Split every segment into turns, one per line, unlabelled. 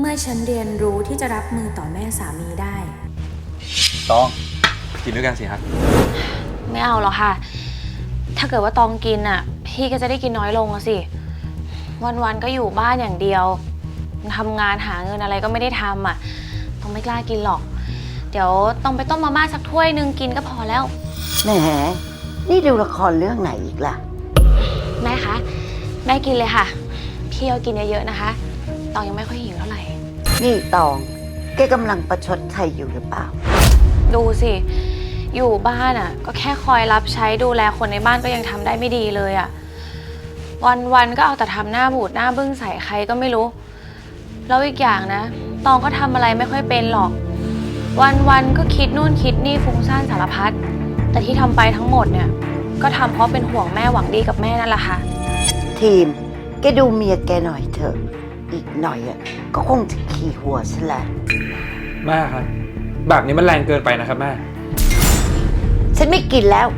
เมื่อฉันเรียนรู้ที่จะรับมือต่อแม่สามีได้
ต้องกินด้วยกันสิครับ
ไม่เอาหรอกค่ะ ถ้าเกิดว่าตองกินอะ พี่ก็จะได้กินน้อยลงอะสิ วันๆก็อยู่บ้านอย่างเดียวทำงานหาเงินอะไรก็ไม่ได้ทำอะ ต้องไม่กล้ากินหรอก เดี๋ยวต้องไปต้มมาม่าสักถ้วยหนึงกินก็พอแล้ว
แหม นี่ดูละครเรื่องไหนอีกล่ะ
แม่คะ แม่กินเลยค่ะ พี่เอากินเยอะๆนะคะ ตองยังไม่ค่อยหิวเท่าไหร่
นี่ตอง แกกำลังประชดใครอยู่หรือเปล่า
ดูสิ อยู่บ้านอะ ก็แค่คอยรับใช้ดูแลคนในบ้านก็ยังทำได้ไม่ดีเลยอะ วันๆก็เอาแต่ทำหน้าบูดหน้าบึ้งใส่ใครก็ไม่รู้ แล้วอีกอย่างนะ ตองก็ทำอะไรไม่ค่อยเป็นหรอกวันๆก็คิดนู่นคิดนี่ฟุ้งซ่านสารพัด แต่ที่ทำไปทั้งหมดเนี่ย ก็ทำเพราะเป็นห่วงแม่หวังดีกับแม่นั่นแหละค่ะ
ทีม แกดูเมียแกหน่อยเถอะ อีกหน่อยอะ ก็คงจะขี่หัวฉันแหละ
แม่ครับ แบบนี้มันแรงเกินไปนะครับแม่
ฉันไม่กินแล้ว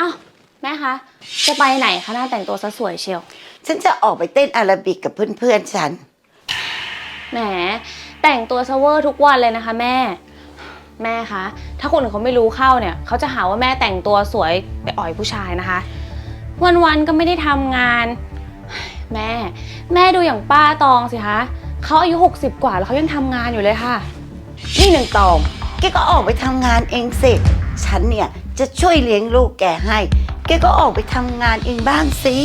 อ้าวแม่คะ จะไปไหนคะหน้าแต่งตัวซะสวยเชียว
ฉันจะออกไปเต้นอาราบิกกับเพื่อนๆฉัน
แหม แต่งตัวเซเวอร์ทุกวันเลยนะคะแม่ แม่คะ ถ้าคนอื่นเขาไม่รู้เข้าเนี่ย เขาจะหาว่าแม่แต่งตัวสวยไปอ่อยผู้ชายนะคะ วันๆก็ไม่ได้ทำงาน แม่ แม่ดูอย่างป้าตองสิคะเขาอายุ 60 กว่าแล้วเขายังทำงานอยู่เลยค่ะ
นี่หนึ่งตองแกก็ออกไปทำงานเองสิ ฉันเนี่ยจะช่วยเลี้ยงลูกแกให้ แกก็ออกไปทำงานเองบ้างสิ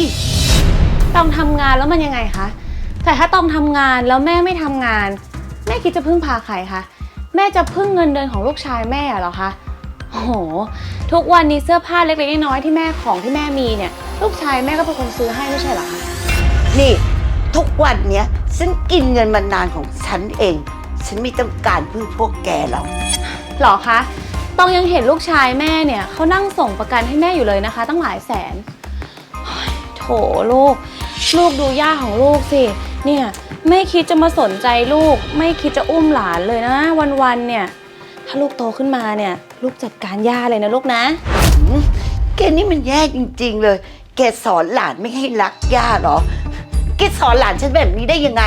ตองทำงานแล้วมันยังไงคะ แต่ถ้าตองทำงานแล้วแม่ไม่ทำงาน แม่คิดจะพึ่งพาใครคะ แม่จะพึ่งเงินเดือนของลูกชายแม่เหรอคะโอ้โห ทุกวันนี้เสื้อผ้าเล็กๆน้อยๆที่แม่ของที่แม่มีเนี่ย ลูกชายแม่ก็เป็นคนซื้อให้ไม่ใช่เหรอคะ
นี่ทุกวันเนี้ยฉันกินเงินมานานของฉันเอง ฉันไม่ต้องการพึ่งพวกแกหรอก
หรอคะตองยังเห็นลูกชายแม่เนี่ยเขานั่งส่งประกันให้แม่อยู่เลยนะคะ ตั้งหลายแสนโอ้ยโถลูก ลูกดูย่าของลูกสิ เนี่ยไม่คิดจะมาสนใจลูก ไม่คิดจะอุ้มหลานเลยนะ วันๆเนี่ยถ้าลูกโตขึ้นมาเนี่ยลูกจัดการย่าเลยนะลูกนะ
แกนี่มันแย่จริง ๆ เลย แกสอนหลานไม่ให้รักย่าเหรอ แกสอนหลานฉันแบบนี้ได้ยังไง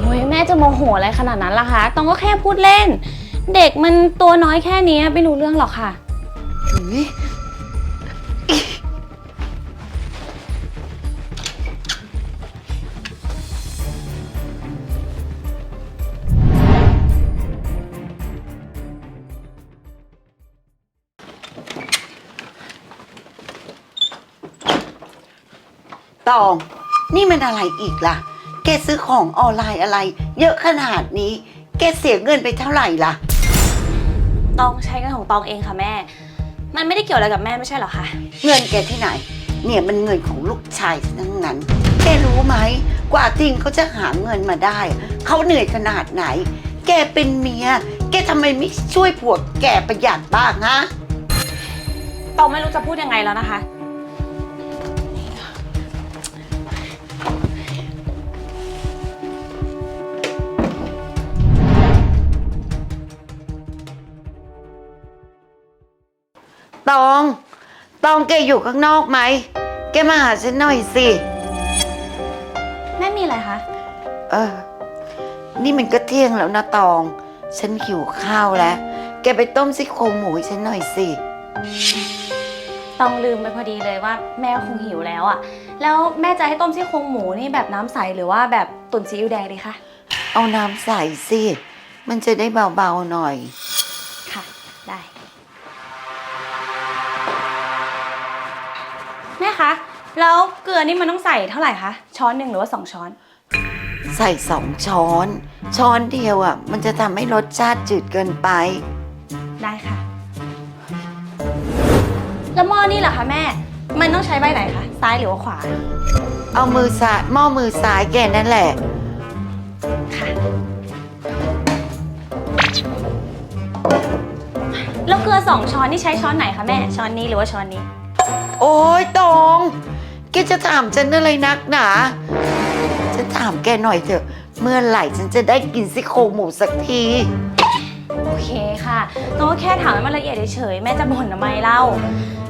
โอ้ยแม่จะโมโหอะไรขนาดนั้นล่ะคะตองก็แค่พูดเล่น เด็กมันตัวน้อยแค่นี้ไม่รู้เรื่องหรอกค่ะ
หืย ตอง นี่มันอะไรอีกล่ะ แกซื้อของออนไลน์อะไร เยอะขนาดนี้ แกเสียเงินไปเท่าไหร่ล่ะ
ตองใช้เงินของตองเองค่ะแม่ มันไม่ได้เกี่ยวอะไรกับแม่ไม่ใช่เหรอคะ
เงินแกที่ไหน เนี่ยมันเงินของลูกชายทั้งนั้น แกรู้ไหม กว่าทิงเขาจะหาเงินมาได้ เขาเหนื่อยขนาดไหน แกเป็นเมีย แกทำไมไม่ช่วยผัวแกประหยัดบ้างฮะ
ตองไม่รู้จะพูดยังไงแล้วนะคะ
ตอง ตองแกอยู่ข้างนอกไหม แกมาหาฉันหน่อยสิ
แม่มีอะไรคะ
เออ นี่มันก็เที่ยงแล้วนะตอง ฉันหิวข้าวแล้ว แกไปต้มซี่โครงหมูให้ฉันหน่อยสิ
ตองลืมไปพอดีเลยว่าแม่คงหิวแล้วอะแล้วแม่จะให้ต้มซี่โครงหมูนี่แบบน้ำใสหรือว่าแบบตุ๋นซีอิ๊วแดงดีคะ
เอาน้ำใส่สิ มันจะได้เบาๆหน่อย
ค่ะ ได้ คะ แล้วเกลือนี่มันต้องใส่เท่าไหร่คะ ช้อนหนึ่งหรือว่าสองช้อน
ใส่สองช้อน ช้อนเดียวอะ มันจะทำให้รสชาติจืดเกินไป
ได้ค่ะ แล้วหม้อนี่เหรอคะแม่ มันต้องใช้ใบไหนคะ ซ้ายหรือว่าขวา
เอามือซ้ายหม้อมือซ้ายแกนั่นแหละ
ค่ะ แล้วเกลือสองช้อนนี่ใช้ช้อนไหนคะแม่ ช้อนนี้หรือว่าช้อนนี้
โอ้ยตองแกจะถามฉันอะไรนักหนา ฉันถามแกหน่อยเถอะ เมื่อไหร่ฉันจะได้กินซี่โครงหมูสักที โอ้ย
ตองก็แค่ถามให้มันละเอียดเฉยๆแม่จะบ่นทำไมเล่า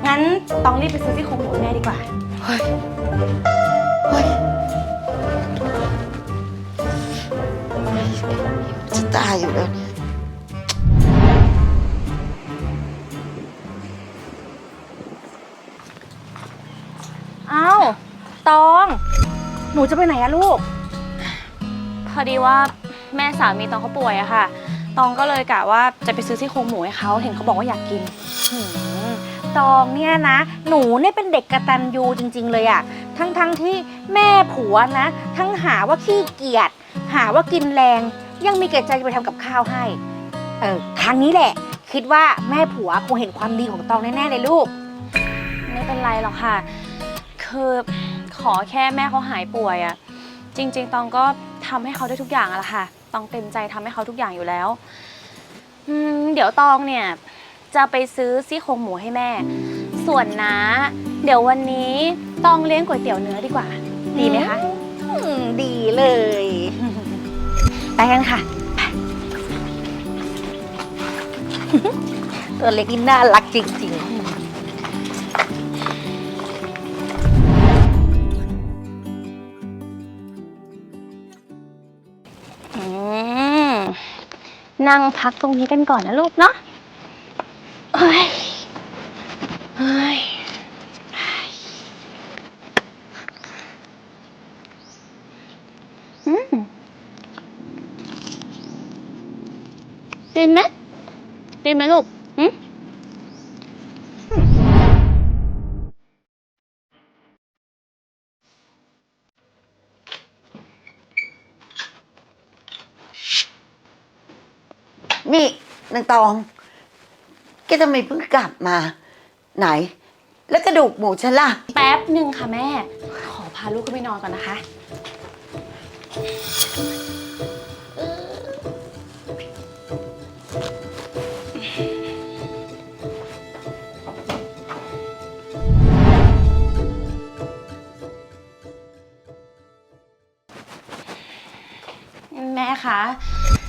งั้นตองรีบไปซื้อซี่โครงหมูให้แม่ดีกว่า
เฮ้ย เฮ้ยจะตายอยู่แล้วเนี่ย
อ้าวตอง หนูจะไปไหนอะลูก พอดีว่าแม่สามีตองเขาป่วยอะค่ะ ตองก็เลยกะว่าจะไปซื้อซี่โครงหมูให้เขาเห็นเขาบอกว่าอยากกิน
หืมตองเนี่ยนะ หนูเนี่ยเป็นเด็กกระตันยูจริง ๆ เลยอะทั้งทั้งๆที่แม่ผัวนะ ทั้งหาว่าขี้เกียจหาว่ากินแรง ยังมีเกิดใจจะไปทำกับข้าวให้ เออครั้งนี้แหละ คิดว่าแม่ผัวคงเห็นความดีของตองแน่ๆเลยลูก
ไม่เป็นไรหรอกค่ะ คือขอแค่แม่เขาหายป่วยอะจริง ๆ ตองก็ทำให้เขาได้ทุกอย่างอะละค่ะ ตองเต็มใจทำให้เขาทุกอย่างอยู่แล้วอืมเดี๋ยวตองเนี่ย จะไปซื้อซี่โครงหมูให้แม่ ส่วนน้าเดี๋ยววันนี้ตองเลี้ยงก๋วยเตี๋ยวเนื้อดีกว่า ดีไหมคะ
อืมดีเลย
ไปกันค่ะ
ตัวเล็กนี่น่ารักจริง ๆ
นั่งพักตรงนี้กันก่อนนะลูกเนาะเฮ้ยเฮ้ยอืมดีไหมดีไหมลูก
นี่นางตอง แกทำไมเพิ่งกลับมา ไหน แล้วกระดูกหมูฉันล่ะ
แป๊บหนึ่งค่ะแม่ ขอพาลูกขึ้นไปนอนก่อนนะคะ แม่คะ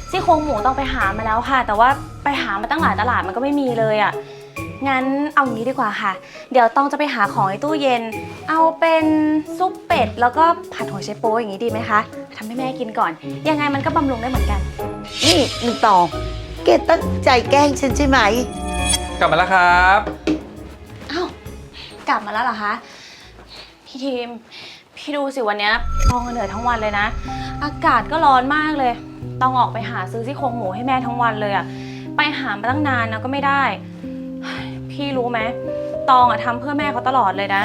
ซี่โครงหมูต้องไปหามาแล้วค่ะ แต่ว่าไปหามาตั้งหลายตลาดมันก็ไม่มีเลยอะ่ะงั้นเอางี้ดีกว่าค่ะ เดี๋ยวต้องจะไปหาของในตู้เย็น เอาเป็นซุปเป็ดแล้วก็ผัดหัวไชโป๊อย่างนี้ดีไหมคะทำให้แม่กินก่อน ยังไงมันก็บำรุงได้เหมือนกัน
นี่นางตองแกตั้งใจแกล้งฉันใช่ไหม
กลับมาแล้วครับ
อ้าวกลับมาแล้วเหรอคะ พี่ทีม พี่ดูสิวันเนี้ยต้องเหนื่อยทั้งวันเลยนะ อากาศก็ร้อนมากเลย ต้องออกไปหาซื้อซี่โครงหมูให้แม่ทั้งวันเลยอะไปหามาตั้งนานนะก็ไม่ได้ พี่รู้ไหมตองอะทำเพื่อแม่เขาตลอดเลยนะ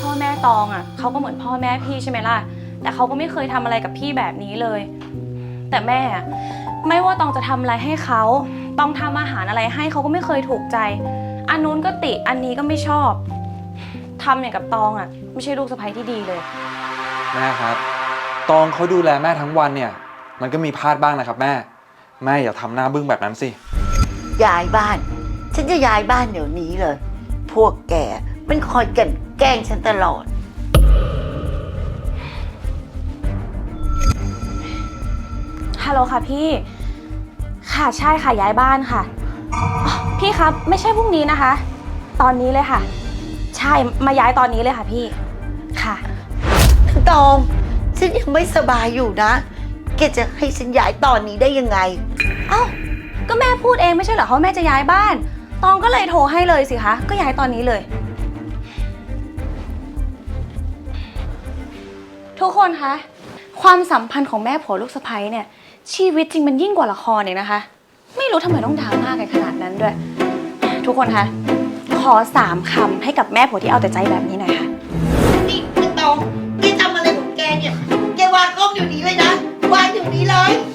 พ่อแม่ตองอะเขาก็เหมือนพ่อแม่พี่ใช่ไหมล่ะ แต่เขาก็ไม่เคยทำอะไรกับพี่แบบนี้เลย แต่แม่อะไม่ว่าตองจะทำอะไรให้เขาต้องทำอาหารอะไรให้เขาก็ไม่เคยถูกใจ อันนู้นก็ติอันนี้ก็ไม่ชอบทำอย่างกับตองอะไม่ใช่ลูกสะใภ้ที่ดีเลย
แม่ครับ ตองเขาดูแลแม่ทั้งวันเนี่ย มันก็มีพลาดบ้างนะครับแม่ แม่อย่าทำหน้าบึ้งแบบนั้นสิ
ย้ายบ้าน ฉันจะย้ายบ้านเดี๋ยวนี้เลย พวกแกมันคอยกลันแกล้งฉันตลอด
ฮัลโหลค่ะพี่ ค่ะใช่ค่ะย้ายบ้านค่ะอ๋อพี่ครับไม่ใช่พรุ่งนี้นะคะ ตอนนี้เลยค่ะ ใช่มาย้ายตอนนี้เลยค่ะพี่ ค่ะ
ตอง ฉันยังไม่สบายอยู่นะ แกจะให้ฉันย้ายตอนนี้ได้ยังไง
เอ้า ก็แม่พูดเองไม่ใช่เหรอเขาแม่จะย้ายบ้าน ตองก็เลยโทรให้เลยสิคะ ก็ย้ายตอนนี้เลย ทุกคนคะ ความสัมพันธ์ของแม่ผัวลูกสะใภ้เนี่ย ชีวิตจริงมันยิ่งกว่าละครเนี่ยนะคะ ไม่รู้ทำไมต้องดราม่ากันขนาดนั้นด้วย ทุกคนคะ ขอสามคำให้กับแม่ผัวที่เอาแต่ใจแบบนี้หน่อยค่ะ
นี่ไอ้ตองแกทำอะไรของแกเนี่ย แกวางกล้องอยู่นี้เลยนะ đừng đi lớn